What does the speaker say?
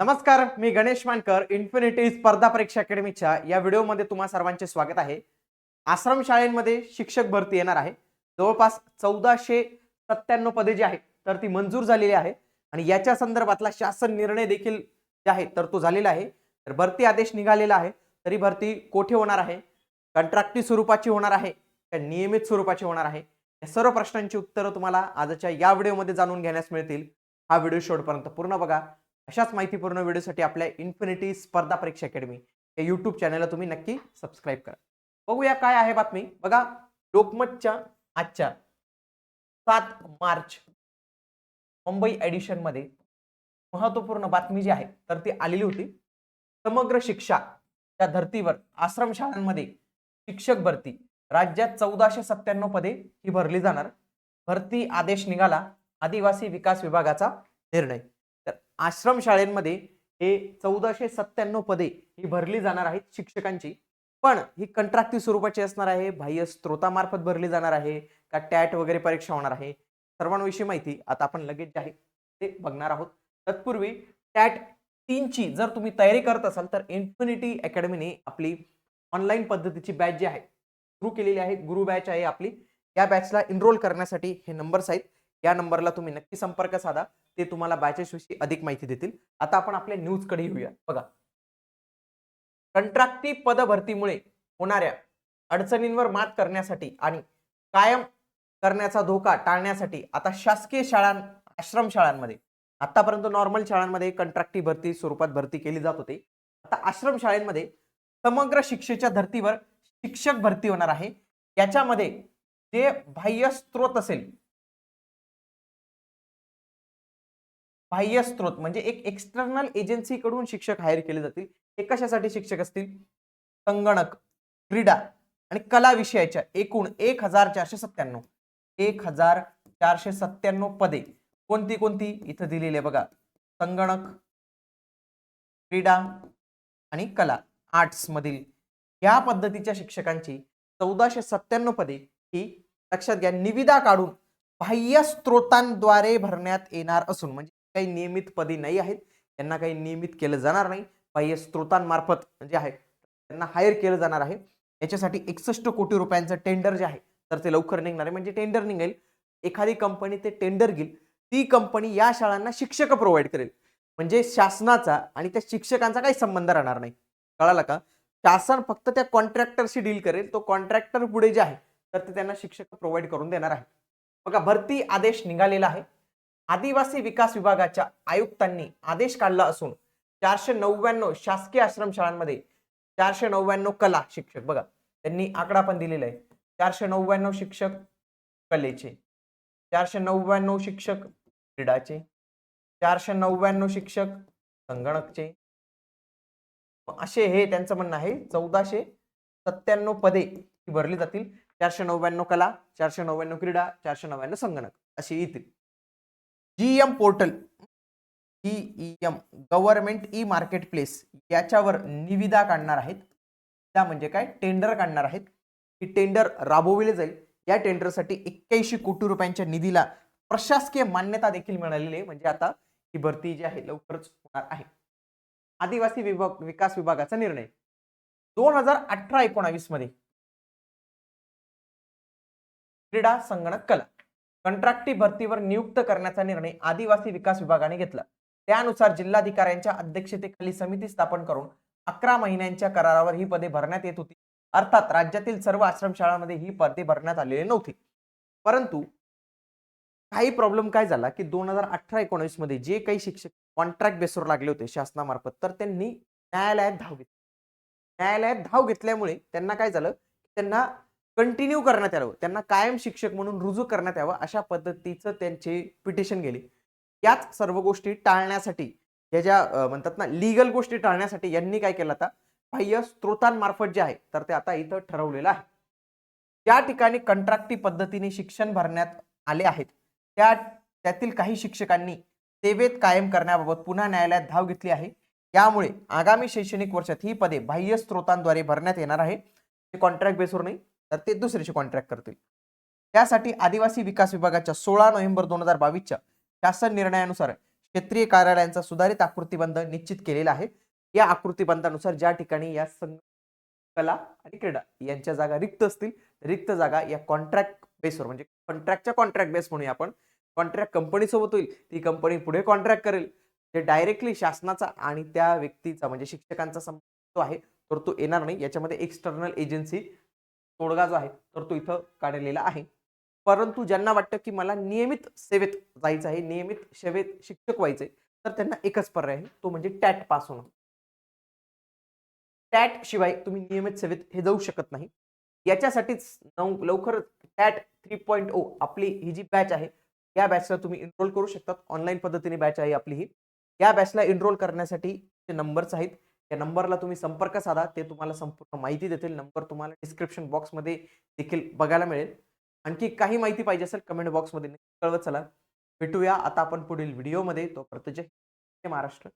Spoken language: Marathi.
नमस्कार मी गणेश मानकर इन्फिनिटी स्पर्धा परीक्षा अकॅडमीच्या या व्हिडिओमध्ये तुम्हा सर्वांचे स्वागत आहे. आश्रम शाळेमध्ये शिक्षक भरती येणार आहे. जवळपास चौदाशे सत्त्याण्णव पदे जी आहेत तर ती मंजूर झालेली आहे. आणि याच्या संदर्भातला शासन निर्णय देखील जे आहे तर तो झालेला आहे. तर भरती आदेश निघालेला आहे तरी भरती कोठे होणार आहे? कंत्राक्टी स्वरूपाची होणार आहे का नियमित स्वरूपाची होणार आहे? या सर्व प्रश्नांची उत्तरं तुम्हाला आजच्या या व्हिडिओमध्ये जाणून घेण्यास मिळतील. हा व्हिडिओ शेवटपर्यंत पूर्ण बघा. अशाच माहितीपूर्ण व्हिडिओसाठी आपल्या इन्फिनिटी स्पर्धा परीक्षा अकॅडमी या यूट्यूब चॅनलला तुम्ही नक्की सबस्क्राईब करा. बघूया काय आहे बातमी. बघा लोकमतच्या आजच्या सात मार्च मुंबई एडिशनमध्ये महत्त्वपूर्ण बातमी जी आहे तर ती आलेली होती. समग्र शिक्षा त्या धर्तीवर आश्रम शाळांमध्ये शिक्षक भरती. राज्यात चौदाशे सत्त्याण्णव पदे ही भरली जाणार. भरती आदेश निघाला. आदिवासी विकास विभागाचा निर्णय. आश्रमशाळेमध्ये आश्रम शाळेमध्ये हे चौदाशे सत्त्याण्णव पदे ही भरली जाणार आहेत शिक्षकांची. पण ही कंत्राक्टिव्ह स्वरूपाची असणार आहे बाह्य स्त्रोतामार्फत भरली जाणार आहे का टॅट वगैरे परीक्षा होणार आहे सर्वांविषयी माहिती आता आपण लगेच जे आहे ते बघणार आहोत. तत्पूर्वी टॅट तीनची जर तुम्ही तयारी करत असाल तर इन्फिनिटी अकॅडमीने आपली ऑनलाईन पद्धतीची बॅच जी आहे सुरू केलेली आहे गुरु बॅच आहे आपली. या बॅचला एनरोल करण्यासाठी हे नंबर्स आहेत. या नंबरला तुम्ही नक्की संपर्क साधा. ते तुम्हाला बॅचेस विषयी अधिक माहिती देतील. आता आपण आपल्या न्यूजकडे येऊया. बघा. कंत्राटी पद भरतीमुळे होणाऱ्या अडचणींवर मात करण्यासाठी आणि कायम करण्याचा धोका टाळण्यासाठी आता शासकीय शाळां आश्रम शाळांमध्ये आतापर्यंत नॉर्मल शाळांमध्ये कंत्राटी भरती स्वरूपात भरती केली जात होती. आता आश्रमशाळेमध्ये समग्र शिक्षेच्या धर्तीवर शिक्षक भरती होणार आहे. याच्यामध्ये जे बाह्य स्त्रोत असेल बाह्य स्त्रोत म्हणजे एक एक्सटर्नल एजन्सीकडून शिक्षक हायर केले जातील. हे कशासाठी शिक्षक असतील? संगणक क्रीडा आणि कला विषयाच्या एकूण एक हजार चारशे सत्त्याण्णव एक हजार चारशे सत्त्याण्णव पदे कोणती कोणती? इथं दिलेली आहे बघा. संगणक क्रीडा आणि कला आर्ट्स मधील या पद्धतीच्या शिक्षकांची चौदाशे सत्त्याण्णव पदे ही लक्षात घ्या. निविदा काढून बाह्य स्त्रोतांद्वारे भरण्यात येणार असून म्हणजे काही नियमित पदी नाही आहेत. त्यांना काही नियमित केलं जाणार नाही. बाह्य स्त्रोतांमार्फत जे आहे त्यांना हायर केलं जाणार आहे. याच्यासाठी एकसष्ट कोटी रुपयांचं टेंडर जे आहे तर ते लवकर निघणार आहे. म्हणजे टेंडर निघेल. एखादी कंपनी ते टेंडर घेईल. ती कंपनी या शाळांना शिक्षक प्रोव्हाइड करेल. म्हणजे शासनाचा आणि त्या शिक्षकांचा काही संबंध राहणार नाही. कळाला का? शासन फक्त त्या कॉन्ट्रॅक्टरशी डील करेल. तो कॉन्ट्रॅक्टर पुढे जे आहे तर ते त्यांना शिक्षक प्रोव्हाइड करून देणार आहे. बघा भरती आदेश निघालेला आहे. आदिवासी विकास विभागाच्या आयुक्तांनी आदेश काढला असून चारशे नव्याण्णव शासकीय आश्रम शाळांमध्ये चारशे नव्याण्णव कला शिक्षक. बघा त्यांनी आकडा पण दिलेला आहे. चारशे नव्याण्णव शिक्षक कलेचे चारशे नव्याण्णव शिक्षक क्रीडाचे चारशे नव्याण्णव शिक्षक संगणकचे. असे हे त्यांचं म्हणणं आहे चौदाशे सत्त्याण्णव पदे भरली जातील. चारशे नव्याण्णव कला चारशे नव्याण्णव क्रीडा चारशे नव्याण्णव संगणक अशी येतील G M portal E M government E marketplace याच्यावर निविदा काढणार आहेत. त्या म्हणजे काय? टेंडर काढणार आहेत. ही टेंडर राबवले जाईल. या टेंडरसाठी एक्क्याऐंशी कोटी रुपयांच्या निधीला प्रशासकीय मान्यता देखील मिळालेली आहे. म्हणजे आता ही भरती जी आहे लवकरच होणार आहे. आदिवासी विभाग विकास विभागाचा निर्णय. दोन हजार अठरा एकोणावीसमध्ये क्रीडा संगणक कला. कंत्राटी भरतीवर नियुक्त करण्याचा निर्णय आदिवासी विकास विभागाने घेतला. त्यानुसार जिल्हाधिकाऱ्यांच्या अध्यक्षतेखाली समिती स्थापन करून अकरा महिन्यांच्या करारावर ही पदे भरण्यात येत होती. अर्थात राज्यातील सर्व आश्रमशाळांमध्ये ही पदे भरण्यात आलेली नव्हती. परंतु काही प्रॉब्लेम काय झाला की दोन हजार अठरा एकोणीसमध्ये जे काही शिक्षक कॉन्ट्रॅक्ट बेसवर लागले होते शासनामार्फत तर त्यांनी न्यायालयात धाव घेतली. न्यायालयात धाव घेतल्यामुळे त्यांना काय झालं? त्यांना कंटिन्यू करण्यात यावं. त्यांना कायम शिक्षक म्हणून रुजू करण्यात यावं अशा पद्धतीचं त्यांचे पिटिशन गेले. याच सर्व गोष्टी टाळण्यासाठी या ज्या म्हणतात ना लिगल गोष्टी टाळण्यासाठी यांनी काय केलं आता? बाह्य स्त्रोतांमार्फत जे आहे तर ते आता इथं ठरवलेलं आहे. ज्या ठिकाणी कंत्राटी पद्धतीने शिक्षण भरण्यात आले आहेत त्या त्यातील काही शिक्षकांनी सेवेत कायम करण्याबाबत पुन्हा न्यायालयात धाव घेतली आहे. यामुळे आगामी शैक्षणिक वर्षात ही पदे बाह्य स्त्रोतांद्वारे भरण्यात येणार आहे ते कॉन्ट्रॅक्ट बेसवर नाही तर ते दुसऱ्याशी कॉन्ट्रॅक्ट करतील. त्यासाठी आदिवासी विकास विभागाच्या सोळा नोव्हेंबर दोन हजार बावीसच्या शासन निर्णयानुसार क्षेत्रीय कार्यालयांचा सुधारित आकृतीबंध निश्चित केलेला आहे. या आकृतीबंधानुसार ज्या ठिकाणी या संघ कला आणि क्रीडा यांच्या जागा रिक्त असतील रिक्त जागा या कॉन्ट्रॅक्ट बेसवर म्हणजे कॉन्ट्रॅक्टच्या कॉन्ट्रॅक्ट बेस म्हणूया आपण. कॉन्ट्रॅक्ट कंपनीसोबत होईल ती कंपनी पुढे कॉन्ट्रॅक्ट करेल. जे डायरेक्टली शासनाचा आणि त्या व्यक्तीचा म्हणजे शिक्षकांचा संबंध जो आहे तर तो येणार नाही. याच्यामध्ये एक्सटर्नल एजन्सी तोडगा जो आहे तर तो इथं काढलेला आहे. परंतु ज्यांना वाटतं की मला नियमित सेवेत जायचं आहे नियमित सेवेत शिक्षक व्हायचे तर त्यांना एकच पर्याय आहे तो म्हणजे टॅट पास होणं. टॅट शिवाय तुम्ही नियमित सेवेत हे जाऊ शकत नाही. याच्यासाठीच नऊ लवकर टॅट थ्री पॉईंट ओ आपली ही जी बॅच आहे या बॅचला तुम्ही एनरोल करू शकतात. ऑनलाईन पद्धतीने बॅच आहे आपली ही. या बॅचला एनरोल करण्यासाठी जे नंबर्स आहेत या नंबरला तुम्ही संपर्क साधा ते तुम्हाला संपूर्ण माहिती देतील. नंबर तुम्हाला डिस्क्रिप्शन बॉक्समध्ये देखील बघायला मिळेल. आणखी काही माहिती पाहिजे असेल कमेंट बॉक्समध्ये कळवत चला. भेटूया. आता आपण पुढील व्हिडिओमध्ये तोपर्यंत जय महाराष्ट्र.